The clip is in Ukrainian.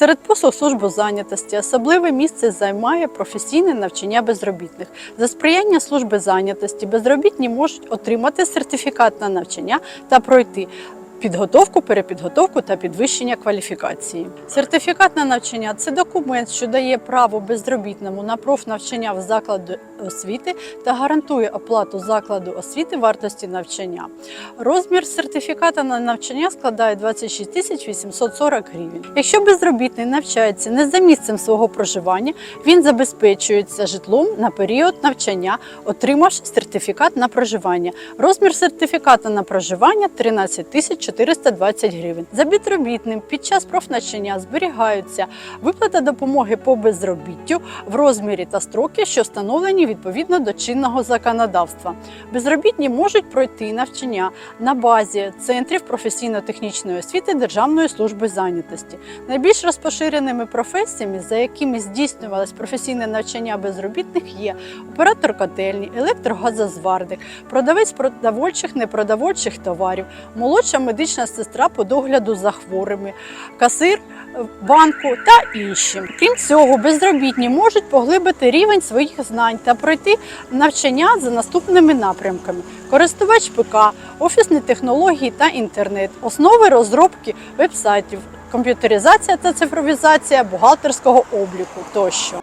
Серед послуг служби зайнятості особливе місце займає професійне навчання безробітних. За сприяння служби зайнятості безробітні можуть отримати сертифікат на навчання та пройти підготовку, перепідготовку та підвищення кваліфікації. Сертифікат на навчання це документ, що дає право безробітному на профнавчання в закладі освіти та гарантує оплату закладу освіти вартості навчання. Розмір сертифіката на навчання складає 26 тисяч 840 гривень. Якщо безробітний навчається не за місцем свого проживання, він забезпечується житлом на період навчання, отримавши сертифікат на проживання. Розмір сертифіката на проживання 13 тисяч 420 гривень. За безробітним під час профнавчання зберігаються виплата допомоги по безробіттю в розмірі та строки, що встановлені відповідно до чинного законодавства. Безробітні можуть пройти навчання на базі центрів професійно-технічної освіти Державної служби зайнятості. Найбільш розпоширеними професіями, за якими здійснювалось професійне навчання безробітних, є оператор котельні, електрогазозварник, продавець продовольчих, непродовольчих товарів, молодша медична медична сестра по догляду за хворими, касир банку та інші. Крім цього, безробітні можуть поглибити рівень своїх знань та пройти навчання за наступними напрямками: користувач ПК, офісні технології та інтернет, основи розробки вебсайтів, комп'ютеризація та цифровізація бухгалтерського обліку тощо.